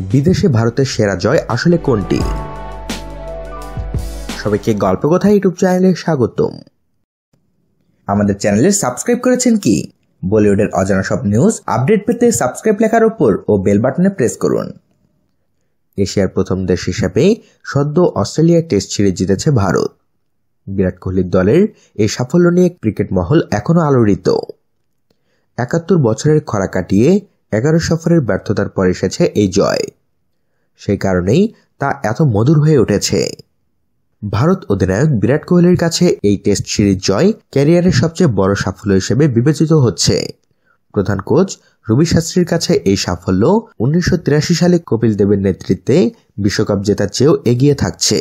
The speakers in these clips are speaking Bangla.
বিদেশে ভারতের সেরা জয় আসলে কোনটি? সবাইকে গল্প কথা ইউটিউব চ্যানেলে স্বাগতম। আমাদের চ্যানেলে সাবস্ক্রাইব করেছেন কি? বলিউডের অজানা সব নিউজ আপডেট পেতে সাবস্ক্রাইব লেখার উপর ও বেল বাটনে প্রেস করুন। এশিয়ার প্রথম দেশ হিসেবে সদ্য অস্ট্রেলিয়া টেস্ট সিরিজ জিতেছে ভারত। বিরাট কোহলির দলের এই সাফল্য নিয়ে ক্রিকেট মহল এখনও আলোড়িত। একাত্তর বছরের খরা কাটিয়ে এগারো সফরের ব্যর্থতার পর এসেছে এই জয়। সেই কারণেই তা এত মধুর হয়ে উঠেছে। ভারত অধিনায়ক বিরাট কোহলির কাছে এই টেস্ট সিরিজ জয় ক্যারিয়ারের সবচেয়ে বড় সাফল্য হিসেবে বিবেচিত হচ্ছে। প্রধান কোচ রবি শাস্ত্রীর কাছে এই সাফল্য উনিশশো তিরাশি সালে কপিল দেবের নেতৃত্বে বিশ্বকাপ জেতার চেয়েও এগিয়ে থাকছে।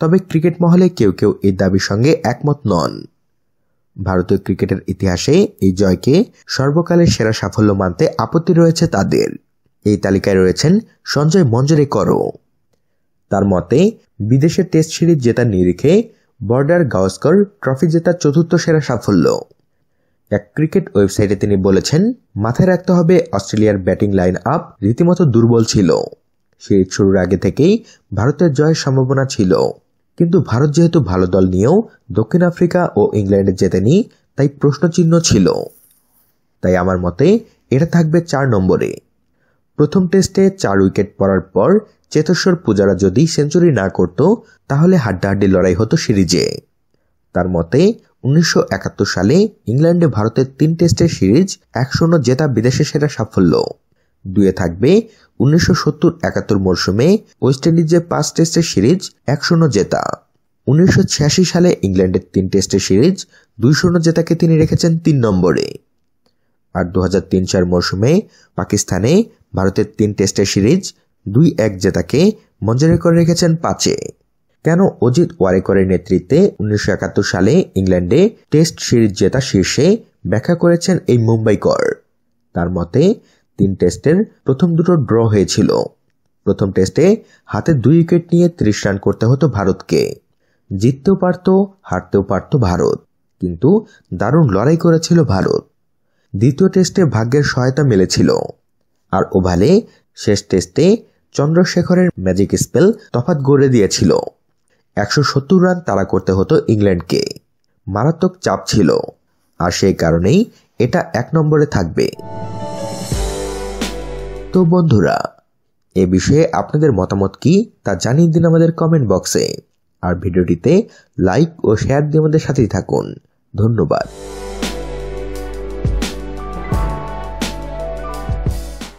তবে ক্রিকেট মহলে কেউ কেউ এই দাবির সঙ্গে একমত নন। ভারতীয় ক্রিকেটের ইতিহাসে এই জয়কে সর্বকালের সেরা সাফল্য মানতে আপত্তি রয়েছে তাদের। এই তালিকায় রয়েছেন সঞ্জয় মঞ্জরেকরও। তার মতে বিদেশের টেস্ট সিরিজ জেতার নিরিখে বর্ডার গাওস্কর ট্রফি জেতার চতুর্থ সেরা সাফল্য। এক ক্রিকেট ওয়েবসাইটে তিনি বলেছেন, মাথায় রাখতে হবে অস্ট্রেলিয়ার ব্যাটিং লাইন আপ রীতিমতো দুর্বল ছিল। সিরিজ শুরুর আগে থেকেই ভারতের জয়ের সম্ভাবনা ছিল। কিন্তু ভারত যেহেতু ভালো দল নিয়েও দক্ষিণ আফ্রিকা ও ইংল্যান্ডে জেতেনি তাই প্রশ্নচিহ্ন ছিল। তাই আমার মতে এটা থাকবে চার নম্বরে। প্রথম টেস্টে চার উইকেট পড়ার পর চেতস্বর পূজারা যদি সেঞ্চুরি না করত, তাহলে হাড্ডাহাড্ডি লড়াই হতো সিরিজে। তার মতে উনিশশো একাত্তর সালে ইংল্যান্ডে ভারতের তিন টেস্টের সিরিজ এক শূন্য জেতা বিদেশে সেরা সাফল্য। দুয়ে থাকবে উনিশশো সত্তর একাত্তর মরশুমে ওয়েস্ট ইন্ডিজের পাঁচ টেস্টের সিরিজ এক শূন্য জেতা। উনিশশো ছিয়াশি সালে ইংল্যান্ডের তিন টেস্টের সিরিজ দুই শূন্য জেতাকে তিনি রেখেছেন তিন নম্বরে। আর দু চার মরশুমে পাকিস্তানে ভারতের তিন টেস্টের সিরিজ দুই এক জেতাকে মঞ্জুরি করে রেখেছেন পাঁচে। কেন অজিত ওয়ারেকরের নেতৃত্বে উনিশশো একাত্তর সালে ইংল্যান্ডে টেস্ট সিরিজ জেতা শীর্ষে ব্যাখ্যা করেছেন এই মুম্বাইকর তার মতে তিন টেস্টের প্রথম দুটো ড্র হয়েছিল। প্রথম টেস্টে হাতে দুই উইকেট নিয়ে ত্রিশ রান করতে হতো ভারতকে। জিততেও পারত, হারতেও পারত ভারত। কিন্তু দারুণ লড়াই করেছিল ভারত। দ্বিতীয় টেস্টে ভাগ্যের সহায়তা মিলেছিল। আর ওভালে শেষ টেস্টে চন্দ্রশেখরের ম্যাজিক স্পেল তফাত গড়ে দিয়েছিল। একশো সত্তর রান তাড়া করতে হতো ইংল্যান্ডকে। মারাত্মক চাপ ছিল। আর সেই কারণেই এটা এক নম্বরে থাকবে। তো বন্ধুরা, এ বিষয়ে আপনাদের মতামত কি তা জানিয়ে দিন আমাদের কমেন্ট বক্সে আর ভিডিওটিতে লাইক ও শেয়ার দিয়ে আমাদের সাথেই থাকুন। ধন্যবাদ।